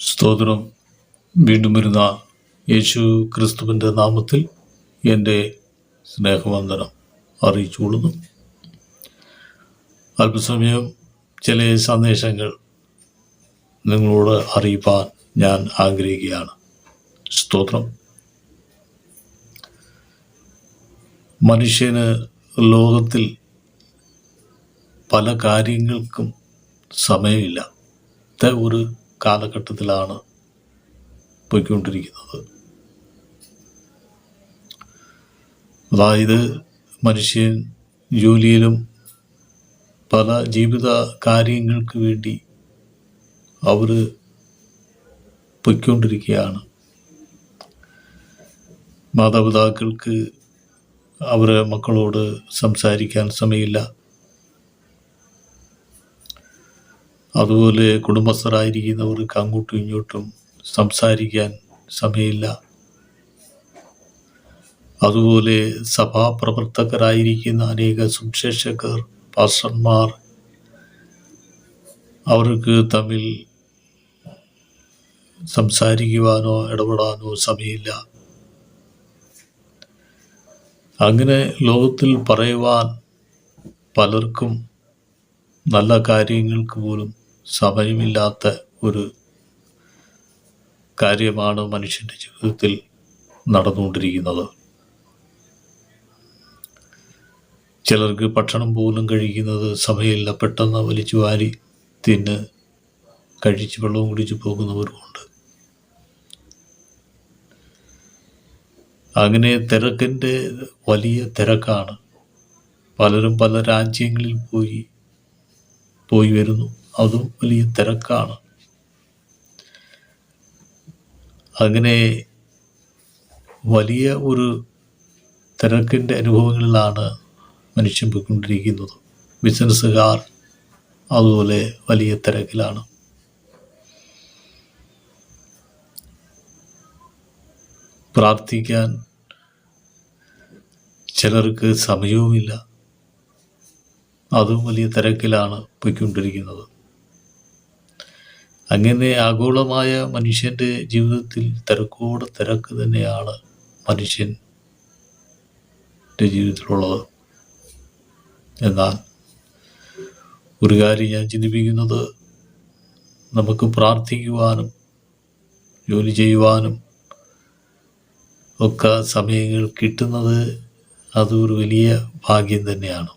സ്തോത്രം. വീണ്ടും വരുന്ന യേശു ക്രിസ്തുവിന്റെ നാമത്തിൽ എന്റെ സ്നേഹവന്ദനം അറിയിച്ചുകൊള്ളുന്നു അല്പസമയം ചില സന്ദേശങ്ങൾ നിങ്ങളോട് അറിയിപ്പാൻ ഞാൻ ആഗ്രഹിക്കുകയാണ്. സ്തോത്രം. മനുഷ്യന് ലോകത്തിൽ പല കാര്യങ്ങൾക്കും സമയമില്ല. ഒരു കാലഘട്ടത്തിലാണ് പോയിക്കൊണ്ടിരിക്കുന്നത്. അതായത് മനുഷ്യൻ ജോലിയിലും പല ജീവിത കാര്യങ്ങൾക്ക് വേണ്ടി അവർ പൊയ്ക്കൊണ്ടിരിക്കുകയാണ്. മാതാപിതാക്കൾക്ക് അവരെ മക്കളോട് സംസാരിക്കാൻ സമയമില്ല. അതുപോലെ കുടുംബസ്ഥരായിരിക്കുന്നവർക്ക് അങ്ങോട്ടും ഇങ്ങോട്ടും സംസാരിക്കാൻ സമയമില്ല. അതുപോലെ സഭാപ്രവർത്തകരായിരിക്കുന്ന അനേക സുവിശേഷകർ പാസ്റ്റർമാർ അവർക്ക് തമ്മിൽ സംസാരിക്കുവാനോ ഇടപെടാനോ സമയമില്ല. അങ്ങനെ ലോകത്തിൽ പറയുവാൻ പലർക്കും നല്ല കാര്യങ്ങൾക്ക് പോലും സമയമില്ലാത്ത ഒരു കാര്യമാണ് മനുഷ്യന്റെ ജീവിതത്തിൽ നടന്നുകൊണ്ടിരിക്കുന്നത്. ചിലർക്ക് ഭക്ഷണം പോലും കഴിക്കുന്നത് സമയമില്ല പെട്ടെന്ന് വലിച്ചു വാരി തിന്ന് കഴിച്ച് വെള്ളവും കുടിച്ച് പോകുന്നവരുമുണ്ട് അങ്ങനെ തിരക്കിന്റെ വലിയ തിരക്കാണ്. പലരും പല രാജ്യങ്ങളിൽ പോയി പോയി വരുന്നു. അതും വലിയ തിരക്കാണ്. അങ്ങനെ വലിയ ഒരു തിരക്കിന്റെ അനുഭവങ്ങളിലാണ് മനുഷ്യൻ പോയിക്കൊണ്ടിരിക്കുന്നത്. ബിസിനസ്സുകാർ അതുപോലെ വലിയ തിരക്കിലാണ്. പ്രാർത്ഥിക്കാൻ ചിലർക്ക് സമയവുമില്ല. അതും വലിയ തിരക്കിലാണ് പോയിക്കൊണ്ടിരിക്കുന്നത്. അങ്ങനെ ആഗോളമായ മനുഷ്യന്റെ ജീവിതത്തിൽ തിരക്കോടെ തിരക്ക് തന്നെയാണ് മനുഷ്യന്റെ ജീവിതത്തിലുള്ളത്. എന്നാൽ ഒരു കാര്യം ഞാൻ ചിന്തിപ്പിക്കുന്നത് നമുക്ക് പ്രാർത്ഥിക്കുവാനും ജോലി ചെയ്യുവാനും ഒക്കെ സമയങ്ങൾ കിട്ടുന്നത് അതൊരു വലിയ ഭാഗ്യം തന്നെയാണ്.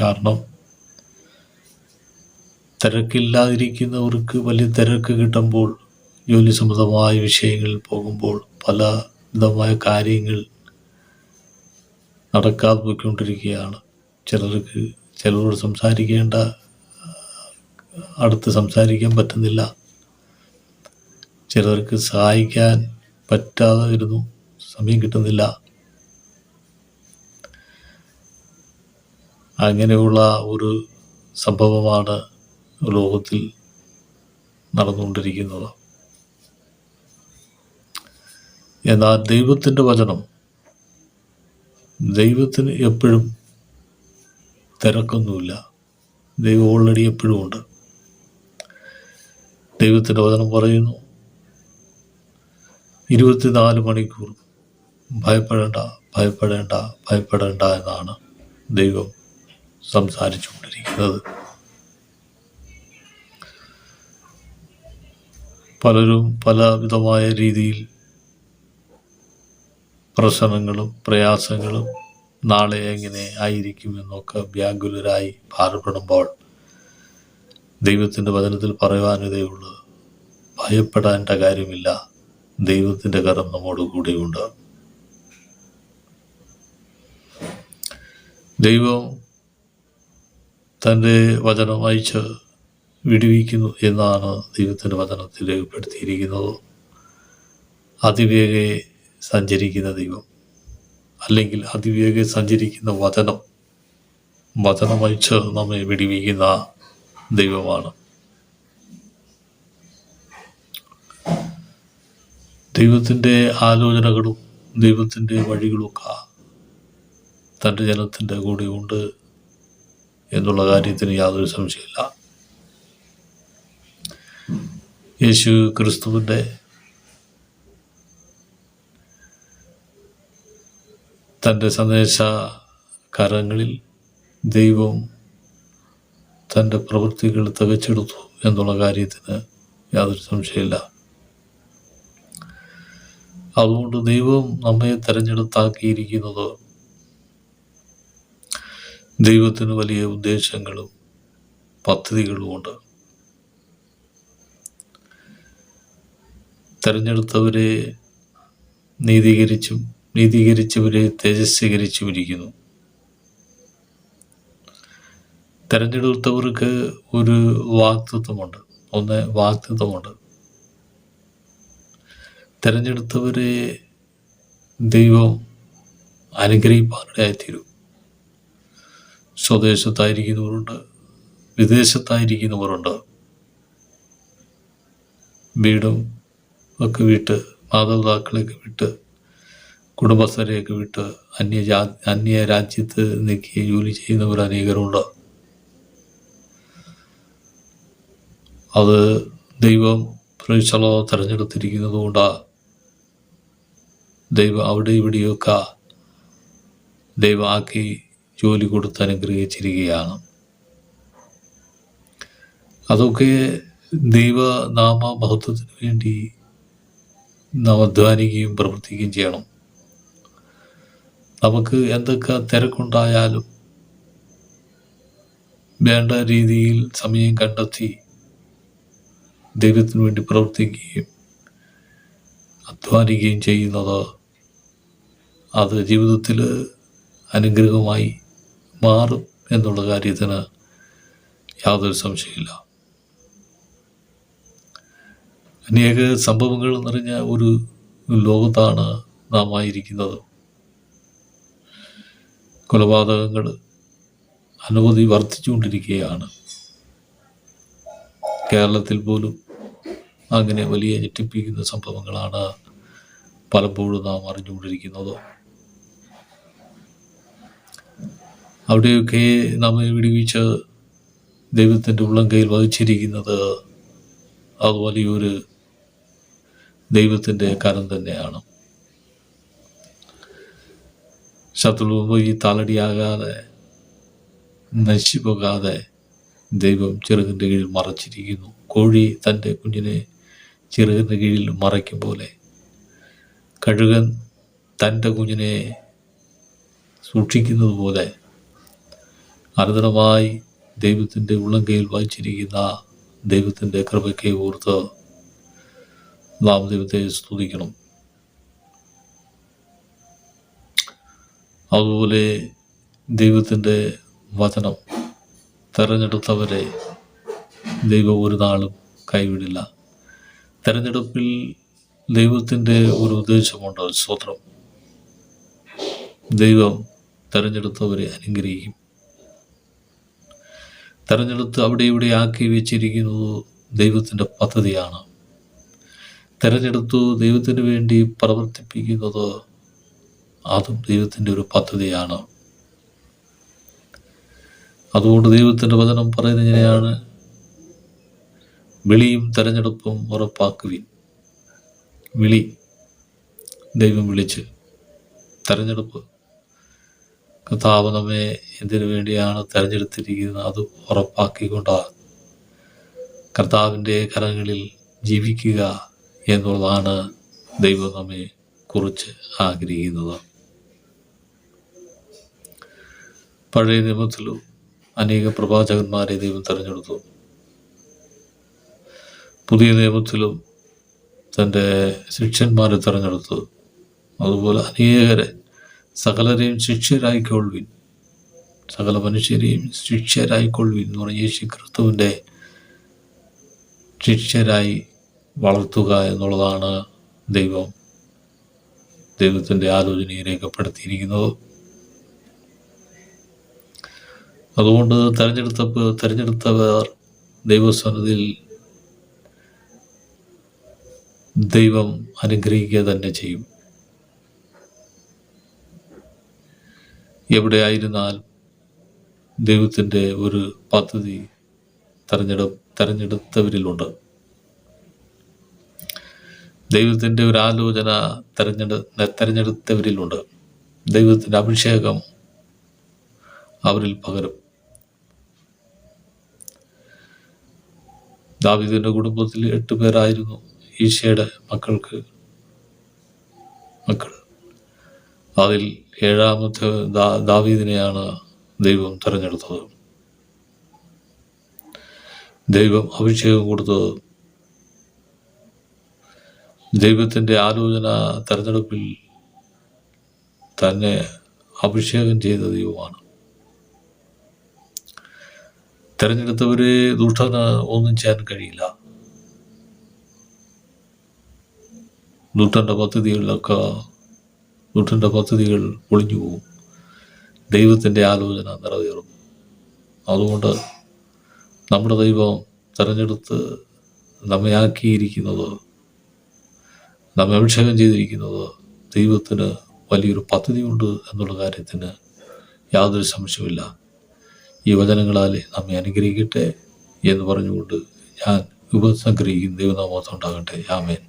കാരണം തിരക്കില്ലാതിരിക്കുന്നവർക്ക് വലിയ തിരക്ക് കിട്ടുമ്പോൾ ജോലി സംബന്ധമായ വിഷയങ്ങളിൽ പോകുമ്പോൾ പല വിധമായ കാര്യങ്ങൾ നടക്കാതെ പോയിക്കൊണ്ടിരിക്കുകയാണ്. ചിലർക്ക് ചിലരോട് സംസാരിക്കേണ്ട അടുത്ത് സംസാരിക്കാൻ പറ്റുന്നില്ല. ചിലർക്ക് സഹായിക്കാൻ പറ്റാതെ വരുന്നു സമയം കിട്ടുന്നില്ല. അങ്ങനെയുള്ള ഒരു സംഭവമാണ് ലോകത്തിൽ നടന്നുകൊണ്ടിരിക്കുന്നത്. എന്നാൽ ദൈവത്തിന്റെ വചനം ദൈവത്തിന് എപ്പോഴും തിരക്കൊന്നുമില്ല. ദൈവം ഓൾറെഡി എപ്പോഴും ഉണ്ട്. ദൈവത്തിന്റെ വചനം പറയുന്നു ഇരുപത്തിനാല് മണിക്കൂർ ഭയപ്പെടേണ്ട ഭയപ്പെടേണ്ട ഭയപ്പെടേണ്ട എന്നാണ് ദൈവം സംസാരിച്ചുകൊണ്ടിരിക്കുന്നത്. പലരും പല വിധമായ രീതിയിൽ പ്രശ്നങ്ങളും പ്രയാസങ്ങളും നാളെ എങ്ങനെ ആയിരിക്കുമെന്നൊക്കെ വ്യാകുലരായി ഭാരപ്പെടുമ്പോൾ ദൈവത്തിന്റെ വചനത്തിൽ പറയുവാനിതേയുള്ളൂ ഭയപ്പെടേണ്ട കാര്യമില്ല. ദൈവത്തിന്റെ കരം നമ്മോട് കൂടെയുണ്ട്. ദൈവം തന്റെ വചനം അയച്ച് വിടുവിക്കുന്നു എന്നാണ് ദൈവത്തിന്റെ വചനത്തിൽ രേഖപ്പെടുത്തിയിരിക്കുന്നത്. അതിവേഗെ സഞ്ചരിക്കുന്ന ദൈവം അല്ലെങ്കിൽ അതിവേഗ സഞ്ചരിക്കുന്ന വചനം വചനമയച്ച് നമ്മെ വിടിവിക്കുന്ന ദൈവമാണ്. ദൈവത്തിന്റെ ആലോചനകളും ദൈവത്തിന്റെ വഴികളുമൊക്കെ തന്റെ ജനത്തിന്റെ കൂടെ ഉണ്ട് എന്നുള്ള കാര്യത്തിന് യാതൊരു സംശയമില്ല യേശു ക്രിസ്തുവിന്റെ തന്റെ സന്ദേശ കരങ്ങളിൽ ദൈവം തന്റെ പ്രവൃത്തികൾ തികച്ചെടുത്തു എന്നുള്ള കാര്യത്തിന് യാതൊരു സംശയമില്ല. അതുകൊണ്ട് ദൈവം നമ്മെ തിരഞ്ഞെടുത്താക്കിയിരിക്കുന്നത് ദൈവത്തിന് വലിയ ഉദ്ദേശങ്ങളും പദ്ധതികളുമുണ്ട്. തെരഞ്ഞെടുത്തവരെ നീതീകരിച്ചും നീതീകരിച്ചവരെ തേജസ്വീകരിച്ചും ഇരിക്കുന്നു തെരഞ്ഞെടുത്തവർക്ക് ഒരു വാക്തത്വമുണ്ട്. ഒന്ന് വാക്തത്വമുണ്ട്. തെരഞ്ഞെടുത്തവരെ ദൈവം അനുഗ്രഹിപ്പാനിടയായിത്തീരും സ്വദേശത്തായിരിക്കുന്നവരുണ്ട് വിദേശത്തായിരിക്കുന്നവരുണ്ട്. വീടും ഒക്കെ വിട്ട് മാതാപിതാക്കളെയൊക്കെ വിട്ട് കുടുംബസ്ഥരെയൊക്കെ വിട്ട് അന്യ അന്യ രാജ്യത്ത് നിൽക്കി ജോലി ചെയ്യുന്നവർ അനേകരുണ്ട്. അത് ദൈവം പ്രേക്ഷലോ തിരഞ്ഞെടുത്തിരിക്കുന്നത് കൊണ്ടാണ് ദൈവം അവിടെ ഇവിടെയൊക്കെ ദൈവമാക്കി ജോലി കൊടുത്ത് അനുഗ്രഹിച്ചിരിക്കുകയാണ്. അതൊക്കെ ദൈവനാമ മഹത്വത്തിന് വേണ്ടി നാം അധ്വാനിക്കുകയും പ്രവർത്തിക്കുകയും ചെയ്യണം. നമുക്ക് എന്തൊക്കെ തിരക്കുണ്ടായാലും വേണ്ട രീതിയിൽ സമയം കണ്ടെത്തി ദൈവത്തിന് വേണ്ടി പ്രവർത്തിക്കുകയും അധ്വാനിക്കുകയും ചെയ്യുന്നത് അത് ജീവിതത്തിൽ അനുഗ്രഹമായി മാറും എന്നുള്ള കാര്യത്തിന് യാതൊരു സംശയമില്ല അനേക സംഭവങ്ങൾ നിറഞ്ഞ ഒരു ലോകത്താണ് നാം ആയിരിക്കുന്നത്. കൊലപാതകങ്ങൾ അനവധി വർദ്ധിച്ചുകൊണ്ടിരിക്കുകയാണ്. കേരളത്തിൽ പോലും അങ്ങനെ വലിയ ഞെട്ടിപ്പിക്കുന്ന സംഭവങ്ങളാണ് പലപ്പോഴും നാം അറിഞ്ഞുകൊണ്ടിരിക്കുന്നത്. അവിടെയൊക്കെ നമ്മെ വിടുവിച്ച് ദൈവത്തിന്റെ ഉള്ളം കയ്യിൽ വഹിച്ചിരിക്കുന്നത് അത് വലിയൊരു ദൈവത്തിന്റെ കരം തന്നെയാണ്. ശത്രു ഈ തലടിയാകാതെ നശിച്ചു പോകാതെ ദൈവം ചെറുകിന്റെ കീഴിൽ മറച്ചിരിക്കുന്നു. കോഴി തന്റെ കുഞ്ഞിനെ ചെറുകിന്റെ കീഴിൽ മറയ്ക്കും പോലെ. കഴുകൻ തന്റെ കുഞ്ഞിനെ സൂക്ഷിക്കുന്നത് പോലെ അനന്തരമായി ദൈവത്തിന്റെ ഉള്ളങ്കയിൽ വായിച്ചിരിക്കുന്ന ദൈവത്തിന്റെ കൃപയ്ക്ക് ഓർത്ത് നാം ദൈവത്തെ സ്തുതിക്കണം. അതുപോലെ ദൈവത്തിന്റെ വചനം തെരഞ്ഞെടുത്തവരെ ദൈവം ഒരു നാളും കൈവിടില്ല. തെരഞ്ഞെടുപ്പിൽ ദൈവത്തിന്റെ ഒരു ഉദ്ദേശമുണ്ട് സ്വത്രം. ദൈവം തെരഞ്ഞെടുത്തവരെ അനുഗ്രഹിക്കും. തെരഞ്ഞെടുത്ത് അവിടെ ഇവിടെ ആക്കി വെച്ചിരിക്കുന്നത് ദൈവത്തിന്റെ പദ്ധതിയാണ്. തെരഞ്ഞെടുത്തു ദൈവത്തിന് വേണ്ടി പ്രവർത്തിപ്പിക്കുന്നത് അതും ദൈവത്തിന്റെ ഒരു പദ്ധതിയാണ്. അതുകൊണ്ട് ദൈവത്തിന്റെ വചനം പറയുന്നത് ഇങ്ങനെയാണ്. വിളിയും തെരഞ്ഞെടുപ്പും ഉറപ്പാക്കുവിൻ. വിളി ദൈവം വിളിച്ച് തെരഞ്ഞെടുപ്പ്. കർത്താവ് നമ്മെ എന്തിനു വേണ്ടിയാണ് തെരഞ്ഞെടുത്തിരിക്കുന്നത്? അത് ഉറപ്പാക്കിക്കൊണ്ടാണ്. കർത്താവിന്റെ കരങ്ങളിൽ ജീവിക്കുക എന്നുള്ളതാണ് ദൈവം നമ്മെ കുറിച്ച് ആഗ്രഹിക്കുന്നത്. പഴയ നിയമത്തിലും അനേക പ്രവാചകന്മാരെ ദൈവം തെരഞ്ഞെടുത്തു. പുതിയ നിയമത്തിലും തന്റെ ശിഷ്യന്മാരെ തെരഞ്ഞെടുത്തു. അതുപോലെ അനേകരെ സകലരെയും ശിഷ്യരായിക്കൊള്ളുവിൻ. സകല മനുഷ്യരെയും ശിഷ്യരായിക്കൊള്ളുവിൻ എന്ന് പറഞ്ഞ യേശു ക്രിസ്തുവിന്റെ വളർത്തുക എന്നുള്ളതാണ് ദൈവം ദൈവത്തിന്റെ ആലോചനയെ രേഖപ്പെടുത്തിയിരിക്കുന്നത്. അതുകൊണ്ട് തെരഞ്ഞെടുത്ത തെരഞ്ഞെടുത്തവർ ദൈവസന്നിധിയിൽ ദൈവം അനുഗ്രഹിക്കുക തന്നെ ചെയ്യും. എവിടെയായിരുന്നാൽ ദൈവത്തിന്റെ ഒരു പദ്ധതി തെരഞ്ഞെടു തെരഞ്ഞെടുത്തവരിലുണ്ട്. ദൈവത്തിന്റെ ഒരു ആലോചന തെരഞ്ഞെടു തെരഞ്ഞെടുത്തവരിലുണ്ട്. ദൈവത്തിന്റെ അഭിഷേകം അവരിൽ പകരും. ദാവിദിന്റെ കുടുംബത്തിൽ എട്ട് പേരായിരുന്നു ഈശയുടെ മക്കൾക്ക് മക്കൾ. അതിൽ ഏഴാമത്തെ ദാവീദിനെയാണ് ദൈവം തിരഞ്ഞെടുത്തത്. ദൈവം അഭിഷേകം കൊടുത്തത് ദൈവത്തിന്റെ ആലോചന തെരഞ്ഞെടുപ്പിൽ തന്നെ അഭിഷേകം ചെയ്ത ദൈവമാണ്. തെരഞ്ഞെടുത്തവരെ ദുഷ്ടന് ഒന്നും ചെയ്യാൻ കഴിയില്ല. ദുഷ്ടന്റെ പദ്ധതികളിലൊക്കെ ദുഷ്ടന്റെ പദ്ധതികൾ പൊളിഞ്ഞു പോകും. ദൈവത്തിന്റെ ആലോചന നിറവേറും. അതുകൊണ്ട് നമ്മുടെ ദൈവം തിരഞ്ഞെടുത്ത് നമ്മെ നമ്മെ അഭിഷേകം ചെയ്തിരിക്കുന്നത് ദൈവത്തിന് വലിയൊരു പദ്ധതിയുണ്ട് എന്നുള്ള കാര്യത്തിന് യാതൊരു സംശയമില്ല ഈ വചനങ്ങളാൽ നമ്മെ അനുഗ്രഹിക്കട്ടെ എന്ന് പറഞ്ഞുകൊണ്ട് ഞാൻ ഉപസംഗ്രഹിക്കുന്ന ദൈവനാമോത്തം ഉണ്ടാകട്ടെ. ആമേൻ.